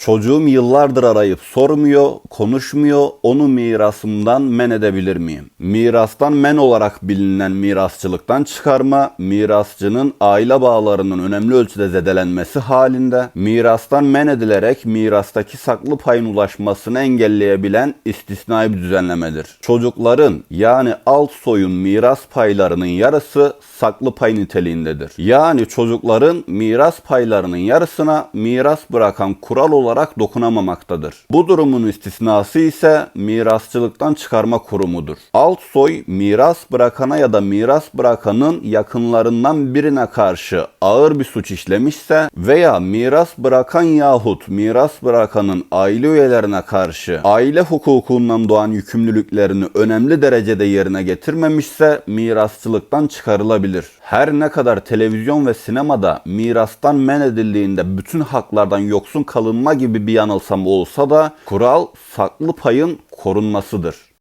Çocuğum yıllardır arayıp sormuyor, konuşmuyor, onu mirasımdan men edebilir miyim? Mirastan men olarak bilinen mirasçılıktan çıkarma, mirasçının aile bağlarının önemli ölçüde zedelenmesi halinde, mirastan men edilerek mirastaki saklı payın ulaşmasını engelleyebilen istisnai bir düzenlemedir. Çocukların yani alt soyun miras paylarının yarısı saklı pay niteliğindedir. Yani çocukların miras paylarının yarısına miras bırakan kural olarak dokunamamaktadır. Bu durumun istisnası ise mirasçılıktan çıkarma kurumudur. Alt soy miras bırakana ya da miras bırakanın yakınlarından birine karşı ağır bir suç işlemişse veya miras bırakan yahut miras bırakanın aile üyelerine karşı aile hukukundan doğan yükümlülüklerini önemli derecede yerine getirmemişse mirasçılıktan çıkarılabilir. Her ne kadar televizyon ve sinemada mirastan men edildiğinde bütün haklardan yoksun kalınma gibi bir yanılsama olsa da kural saklı payın korunmasıdır.